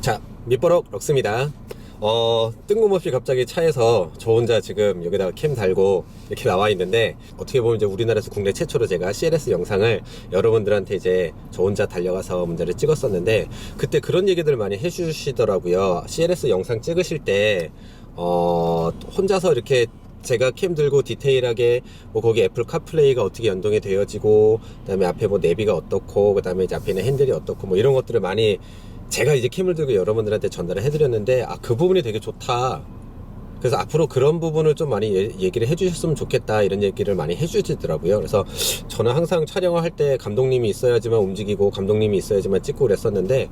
자, 밑버럭 럭스입니다. 어, 뜬금없이 갑자기 차에서 저 혼자 지금 여기다가 캠 달고 이렇게 나와 있는데 어떻게 보면 이제 우리나라에서 국내 최초로 제가 CLS 영상을 여러분들한테 이제 저 혼자 달려가서 문제를 찍었었는데 그때 그런 얘기들 많이 해주시더라고요. CLS 영상 찍으실 때 어, 혼자서 이렇게 제가 캠 들고 디테일하게 뭐 거기 애플 카플레이가 어떻게 연동이 되어지고 그다음에 앞에 뭐 내비가 어떻고 그다음에 이제 앞에 있는 핸들이 어떻고 뭐 이런 것들을 많이 제가 이제 캠을 들고 여러분들한테 전달을 해드렸는데 아 그 부분이 되게 좋다. 그래서 앞으로 그런 부분을 좀 많이 예- 얘기를 해주셨으면 좋겠다 이런 얘기를 많이 해주시더라고요. 그래서 저는 항상 촬영을 할 때 감독님이 있어야지만 움직이고 감독님이 있어야지만 찍고 그랬었는데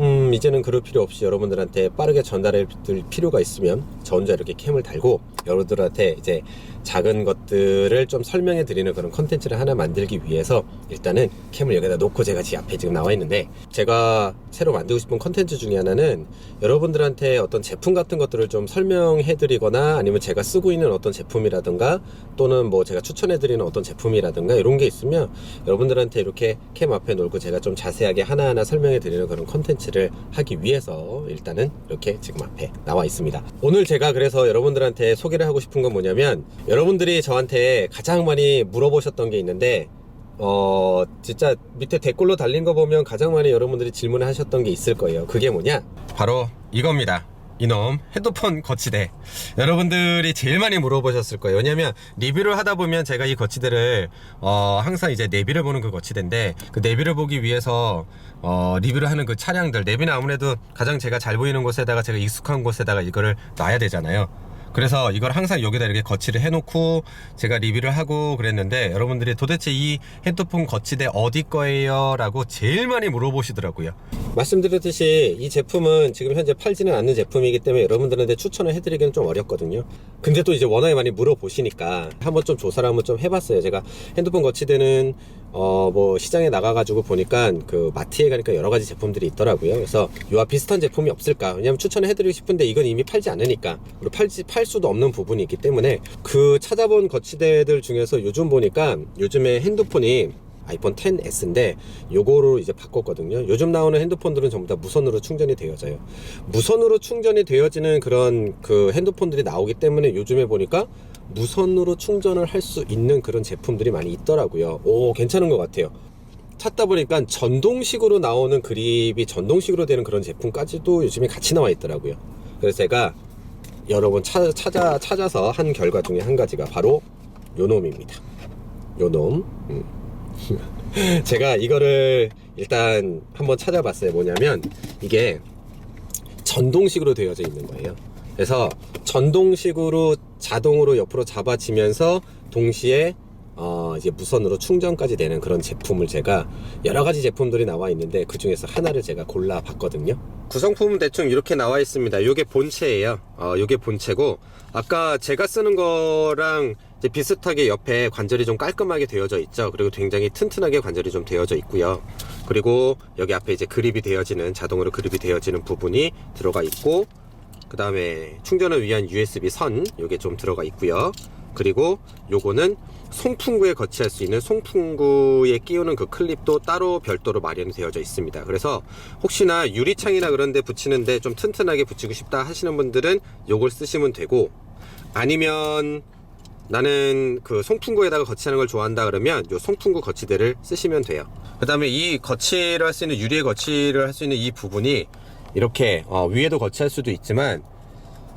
음 이제는 그럴 필요 없이 여러분들한테 빠르게 전달해 드릴 필요가 있으면 저 혼자 이렇게 캠을 달고 여러분들한테 이제 작은 것들을 좀 설명해 드리는 그런 컨텐츠를 하나 만들기 위해서 일단은 캠을 여기다 놓고 제가 지 앞에 지금 나와 있는데 제가 새로 만들고 싶은 컨텐츠 중에 하나는 여러분들한테 어떤 제품 같은 것들을 좀 설명해 드리거나 아니면 제가 쓰고 있는 어떤 제품이라든가 또는 뭐 제가 추천해 드리는 어떤 제품이라든가 이런 게 있으면 여러분들한테 이렇게 캠 앞에 놓고 제가 좀 자세하게 하나하나 설명해 드리는 그런 컨텐츠 를 하기 위해서 일단은 이렇게 지금 앞에 나와 있습니다. 오늘 제가 그래서 여러분들한테 소개를 하고 싶은 건 뭐냐면 여러분들이 저한테 가장 많이 물어보셨던 게 있는데 어 진짜 밑에 댓글로 달린 거 보면 가장 많이 여러분들이 질문을 하셨던 게 있을 거예요. 그게 뭐냐? 바로 이겁니다. 이놈 헤드폰 거치대. 여러분들이 제일 많이 물어보셨을 거예요. 왜냐면 리뷰를 하다 보면 제가 이 거치대를 어 항상 이제 내비를 보는 그 거치대인데 그 내비를 보기 위해서 어 리뷰를 하는 그 차량들. 내비는 아무래도 가장 제가 잘 보이는 곳에다가 제가 익숙한 곳에다가 이거를 놔야 되잖아요 그래서 이걸 항상 여기다 이렇게 거치를 해놓고 제가 리뷰를 하고 그랬는데 여러분들이 도대체 이 헤드폰 거치대 어디 거예요? 라고 제일 많이 물어보시더라고요. 말씀드렸듯이 이 제품은 지금 현재 팔지는 않는 제품이기 때문에 여러분들한테 추천을 해드리기는 좀 어렵거든요. 근데 또 이제 워낙에 많이 물어보시니까 한번 좀 조사를 한번 좀 해봤어요. 제가 핸드폰 거치대는 어 뭐 시장에 나가가지고 보니까 그 마트에 가니까 여러 가지 제품들이 있더라고요. 그래서 이와 비슷한 제품이 없을까? 왜냐면 추천을 해드리고 싶은데 이건 이미 팔지 않으니까 그리고 팔지 팔 수도 없는 부분이 있기 때문에 그 찾아본 거치대들 중에서 요즘 보니까 요즘에 핸드폰이 아이폰 10s인데 요거로 이제 바꿨거든요. 요즘 나오는 핸드폰들은 전부 다 무선으로 충전이 되어져요. 무선으로 충전이 되어지는 그런 그 핸드폰들이 나오기 때문에 요즘에 보니까 무선으로 충전을 할 수 있는 그런 제품들이 많이 있더라고요. 오, 괜찮은 것 같아요. 찾다 보니까 전동식으로 나오는 그립이 전동식으로 되는 그런 제품까지도 요즘에 같이 나와 있더라고요. 그래서 제가 여러 번 찾, 찾아, 찾아서 한 결과 중에 한 가지가 바로 요 놈입니다. 요 놈. 음. 제가 이거를 일단 한번 찾아봤어요. 뭐냐면 이게 전동식으로 되어져 있는 거예요. 그래서 전동식으로 자동으로 옆으로 잡아지면서 동시에 어 이제 무선으로 충전까지 되는 그런 제품을 제가 여러 가지 제품들이 나와 있는데 그 중에서 하나를 제가 골라 봤거든요. 구성품은 대충 이렇게 나와 있습니다. 이게 본체예요. 어 이게 본체고 아까 제가 쓰는 거랑 비슷하게 옆에 관절이 좀 깔끔하게 되어져 있죠. 그리고 굉장히 튼튼하게 관절이 좀 되어져 있고요. 그리고 여기 앞에 이제 그립이 되어지는 자동으로 그립이 되어지는 부분이 들어가 있고 그 다음에 충전을 위한 USB 선 요게 좀 들어가 있고요. 그리고 요거는 송풍구에 거치할 수 있는 송풍구에 끼우는 그 클립도 따로 별도로 마련이 되어져 있습니다. 그래서 혹시나 유리창이나 그런 데 붙이는데 좀 튼튼하게 붙이고 싶다 하시는 분들은 요걸 쓰시면 되고 아니면 나는 그 송풍구에다가 거치하는 걸 좋아한다 그러면 요 송풍구 거치대를 쓰시면 돼요. 그 다음에 이 거치를 할 수 있는 유리의 거치를 할 수 있는 이 부분이 이렇게 어, 위에도 거치할 수도 있지만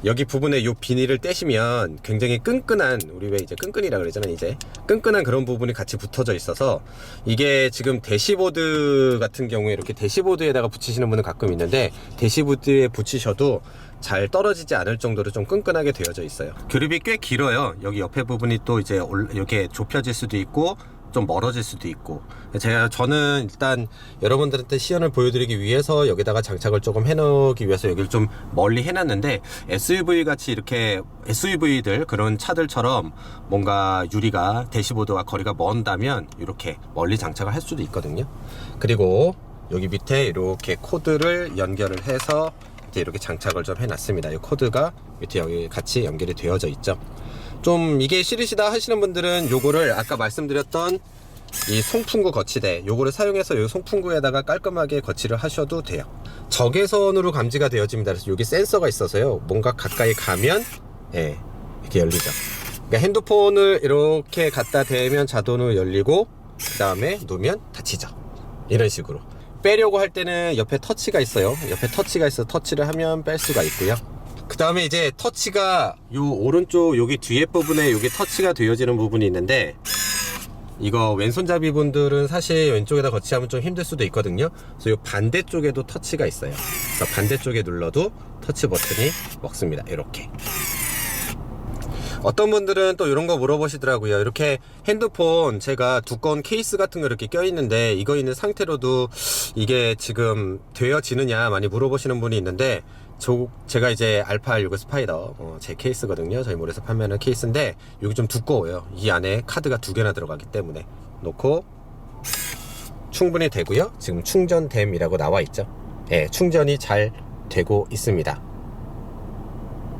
여기 부분에 요 비닐을 떼시면 굉장히 끈끈한 우리 왜 이제 끈끈이라 그러잖아요 이제. 끈끈한 그런 부분이 같이 붙어져 있어서 이게 지금 대시보드 같은 경우에 이렇게 대시보드에다가 붙이시는 분은 가끔 있는데 대시보드에 붙이셔도 잘 떨어지지 않을 정도로 좀 끈끈하게 되어져 있어요. 그립이 꽤 길어요. 여기 옆에 부분이 또 이제 올- 이렇게 좁혀질 수도 있고 좀 멀어질 수도 있고. 제가 저는 일단 여러분들한테 시연을 보여드리기 위해서 여기다가 장착을 조금 해놓기 위해서 여기를 좀 멀리 해놨는데 SUV 같이 이렇게 SUV들 그런 차들처럼 뭔가 유리가 대시보드와 거리가 먼다면 이렇게 멀리 장착을 할 수도 있거든요. 그리고 여기 밑에 이렇게 코드를 연결을 해서 이렇게 장착을 좀 해놨습니다. 이 코드가 밑에 여기 같이 연결이 되어져 있죠 좀 이게 싫으시다 하시는 분들은 요거를 아까 말씀드렸던 이 송풍구 거치대 요거를 사용해서 이 송풍구에다가 깔끔하게 거치를 하셔도 돼요. 적외선으로 감지가 되어집니다. 그래서 여기 센서가 있어서요. 뭔가 가까이 가면 예 이렇게 열리죠. 그러니까 핸드폰을 이렇게 갖다 대면 자동으로 열리고 그 다음에 놓으면 닫히죠. 이런 식으로. 빼려고 할 때는 옆에 터치가 있어요. 옆에 터치가 있어 서 터치를 하면 뺄 수가 있고요 그 다음에 이제 터치가 요 오른쪽 여기 뒤에 부분에 여기 터치가 되어지는 부분이 있는데 이거 왼손잡이 분들은 사실 왼쪽에다 거치하면 좀 힘들 수도 있거든요. 그래서 이 반대쪽에도 터치가 있어요. 그래서 반대쪽에 눌러도 터치 버튼이 먹습니다. 이렇게. 어떤 분들은 또 이런 거 물어보시더라고요. 이렇게 핸드폰 제가 두꺼운 케이스 같은 거 이렇게 껴있는데 이거 있는 상태로도 이게 지금 되어지느냐 많이 물어보시는 분이 있는데 저, 제가 이제 알파 16 스파이더 어, 제 케이스거든요. 저희 몰에서 판매하는 케이스인데 여기 좀 두꺼워요. 이 안에 카드가 두 개나 들어가기 때문에 놓고 충분히 되고요. 지금 충전됨이라고 나와 있죠. 예, 충전이 잘 되고 있습니다.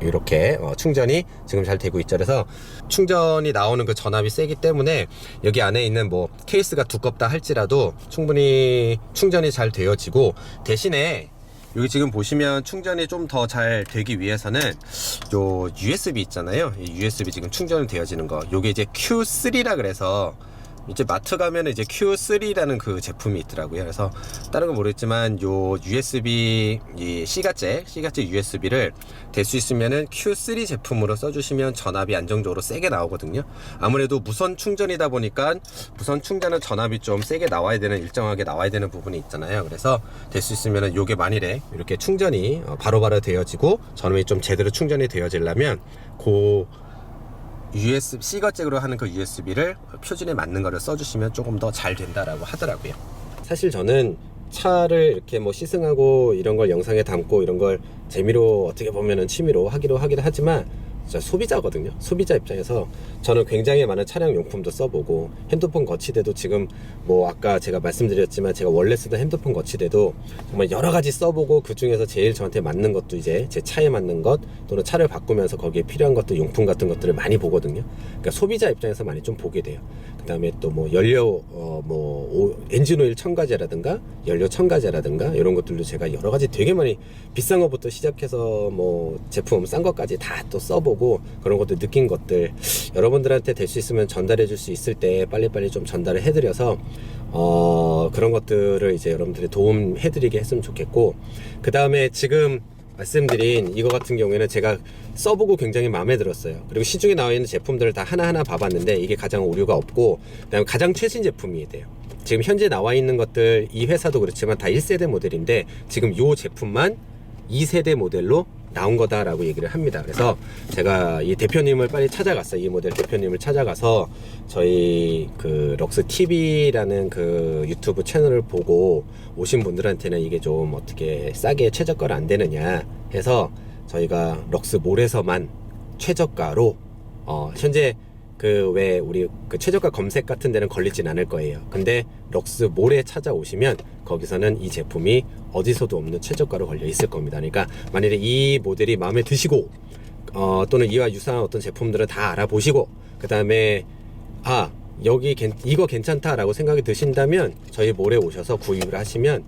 이렇게 어, 충전이 지금 잘 되고 있죠. 그래서 충전이 나오는 그 전압이 세기 때문에 여기 안에 있는 뭐 케이스가 두껍다 할지라도 충분히 충전이 잘 되어지고 대신에 여기 지금 보시면 충전이 좀 더 잘 되기 위해서는 요 USB 있잖아요. 이 USB 지금 충전이 되어지는 거. 요게 이제 Q3라 그래서 이제 마트 가면은 이제 Q3라는 그 제품이 있더라고요. 그래서 다른 건 모르겠지만 요 USB 이 C가째 C가째 USB를 될 수 있으면은 Q3 제품으로 써주시면 전압이 안정적으로 세게 나오거든요. 아무래도 무선 충전이다 보니까 무선 충전은 전압이 좀 세게 나와야 되는 일정하게 나와야 되는 부분이 있잖아요. 그래서 될 수 있으면은 요게 만일에 이렇게 충전이 어, 바로 바로 되어지고 전압이 좀 제대로 충전이 되어지려면 고 USB C거잭으로 하는 그 USB를 표준에 맞는 거를 써주시면 조금 더 잘 된다라고 하더라고요. 사실 저는 차를 이렇게 뭐 시승하고 이런 걸 영상에 담고 이런 걸 재미로 어떻게 보면은 취미로 하기로 하긴 하지만 저 소비자거든요. 소비자 입장에서 저는 굉장히 많은 차량 용품도 써보고 핸드폰 거치대도 지금 뭐 아까 제가 말씀드렸지만 제가 원래 쓰던 핸드폰 거치대도 정말 여러 가지 써보고 그 중에서 제일 저한테 맞는 것도 이제 제 차에 맞는 것 또는 차를 바꾸면서 거기에 필요한 것도 용품 같은 것들을 많이 보거든요. 그러니까 소비자 입장에서 많이 좀 보게 돼요. 그다음에 또 뭐 연료 어 뭐 엔진 오일 첨가제라든가 연료 첨가제라든가 이런 것들도 제가 여러 가지 되게 많이 비싼 것부터 시작해서 뭐 제품 싼 것까지 다 또 써보고 그런 것도 느낀 것들 여러분들한테 될 수 있으면 전달해 줄 수 있을 때 빨리빨리 좀 전달을 해드려서 어 그런 것들을 이제 여러분들이 도움해 드리게 했으면 좋겠고 그 다음에 지금 말씀드린 이거 같은 경우에는 제가 써보고 굉장히 마음에 들었어요. 그리고 시중에 나와 있는 제품들을 다 하나하나 봐봤는데 이게 가장 오류가 없고 그다음에 가장 최신 제품이 돼요. 지금 현재 나와 있는 것들 이 회사도 그렇지만 다 1세대 모델인데 지금 요 제품만 2세대 모델로 나온 거다라고 얘기를 합니다. 그래서 제가 이 대표님을 빨리 찾아갔어요. 이 모델 대표님을 찾아가서 저희 그 럭스 TV라는 그 유튜브 채널을 보고 오신 분들한테는 이게 좀 어떻게 싸게 최저가로 안 되느냐 해서 저희가 럭스 몰에서만 최저가로 어 현재 그 왜 우리 그 최저가 검색 같은 데는 걸리진 않을 거예요. 근데 럭스 몰에 찾아오시면 거기서는 이 제품이 어디서도 없는 최저가로 걸려 있을 겁니다. 그러니까 만일에 이 모델이 마음에 드시고 어, 또는 이와 유사한 어떤 제품들을 다 알아보시고 그 다음에 아 여기 괜- 이거 괜찮다라고 생각이 드신다면 저희 몰에 오셔서 구입을 하시면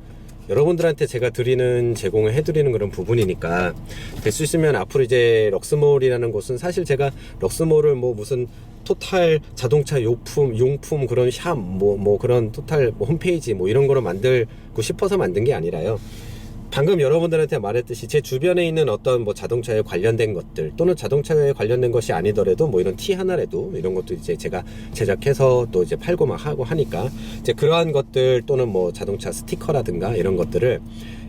여러분들한테 제가 드리는 제공을 해드리는 그런 부분이니까 될 수 있으면 앞으로 이제 럭스몰이라는 곳은 사실 제가 럭스몰을 뭐 무슨 토탈 자동차 용품 용품 그런 샵 뭐 뭐 그런 토탈 뭐 홈페이지 뭐 이런 거로 만들고 싶어서 만든 게 아니라요. 방금 여러분들한테 말했듯이 제 주변에 있는 어떤 뭐 자동차에 관련된 것들 또는 자동차에 관련된 것이 아니더라도 뭐 이런 티 하나라도 이런 것도 이제 제가 제작해서 또 이제 팔고 막 하고 하니까 이제 그러한 것들 또는 뭐 자동차 스티커라든가 이런 것들을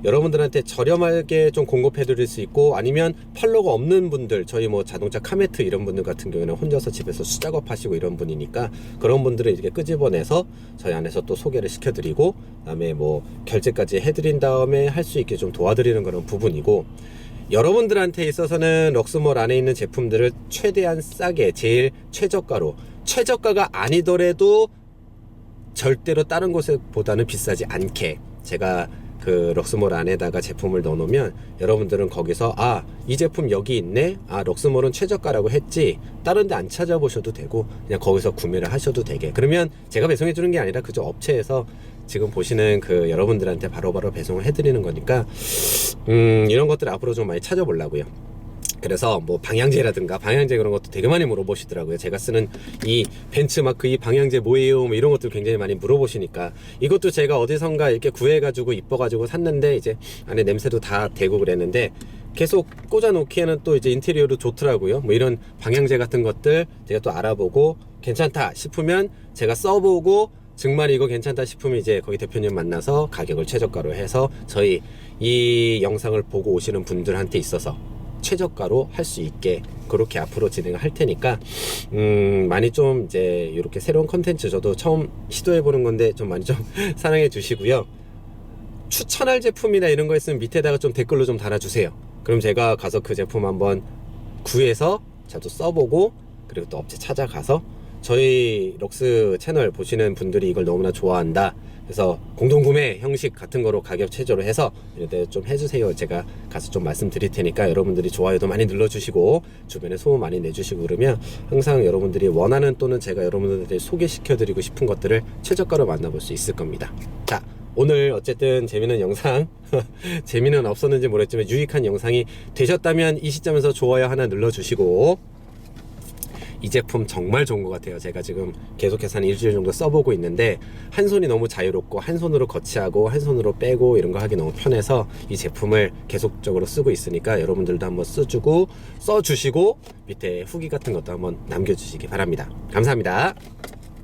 여러분들한테 저렴하게 좀 공급해 드릴 수 있고 아니면 팔로가 없는 분들 저희 뭐 자동차 카메트 이런 분들 같은 경우에는 혼자서 집에서 수작업 하시고 이런 분이니까 그런 분들을 이렇게 끄집어내서 저희 안에서 또 소개를 시켜드리고 그다음에 뭐 결제까지 해드린 다음에 할 수 있게 좀 도와드리는 그런 부분이고 여러분들한테 있어서는 럭스몰 안에 있는 제품들을 최대한 싸게 제일 최저가로 최저가가 아니더라도 절대로 다른 곳보다는 비싸지 않게 제가 그 럭스몰 안에다가 제품을 넣어놓으면 여러분들은 거기서 아 이 제품 여기 있네? 아 럭스몰은 최저가라고 했지? 다른 데 안 찾아보셔도 되고 그냥 거기서 구매를 하셔도 되게. 그러면 제가 배송해 주는 게 아니라 그저 업체에서 지금 보시는 그 여러분들한테 바로바로 배송을 해드리는 거니까 음 이런 것들 앞으로 좀 많이 찾아보려고요 그래서 뭐 방향제라든가 방향제 그런 것도 되게 많이 물어보시더라고요. 제가 쓰는 이 벤츠마크 이 방향제 뭐예요? 뭐 이런 것들 굉장히 많이 물어보시니까 이것도 제가 어디선가 이렇게 구해가지고 이뻐가지고 샀는데 이제 안에 냄새도 다 되고 그랬는데 계속 꽂아놓기에는 또 이제 인테리어도 좋더라고요. 뭐 이런 방향제 같은 것들 제가 또 알아보고 괜찮다 싶으면 제가 써보고 정말 이거 괜찮다 싶으면 이제 거기 대표님 만나서 가격을 최저가로 해서 저희 이 영상을 보고 오시는 분들한테 있어서 최저가로 할 수 있게 그렇게 앞으로 진행을 할 테니까 음 많이 좀 이제 이렇게 새로운 컨텐츠 저도 처음 시도해 보는 건데 좀 많이 좀 사랑해 주시고요. 추천할 제품이나 이런 거 있으면 밑에다가 좀 댓글로 좀 달아주세요. 그럼 제가 가서 그 제품 한번 구해서 저도 써보고 그리고 또 업체 찾아가서 저희 럭스 채널 보시는 분들이 이걸 너무나 좋아한다. 그래서 공동구매 형식 같은 거로 가격 최저로 해서 이렇게 좀 해주세요. 제가 가서 좀 말씀드릴 테니까 여러분들이 좋아요도 많이 눌러주시고 주변에 소문 많이 내주시고 그러면 항상 여러분들이 원하는 또는 제가 여러분들한테 소개시켜드리고 싶은 것들을 최저가로 만나볼 수 있을 겁니다. 자. 오늘 어쨌든 재미있는 영상 재미는 없었는지 모르겠지만 유익한 영상이 되셨다면 이 시점에서 좋아요 하나 눌러주시고 이 제품 정말 좋은 것 같아요. 제가 지금 계속해서 한 일주일 정도 써보고 있는데 한 손이 너무 자유롭고 한 손으로 거치하고 한 손으로 빼고 이런 거 하기 너무 편해서 이 제품을 계속적으로 쓰고 있으니까 여러분들도 한번 써주고 써주시고 밑에 후기 같은 것도 한번 남겨주시기 바랍니다. 감사합니다.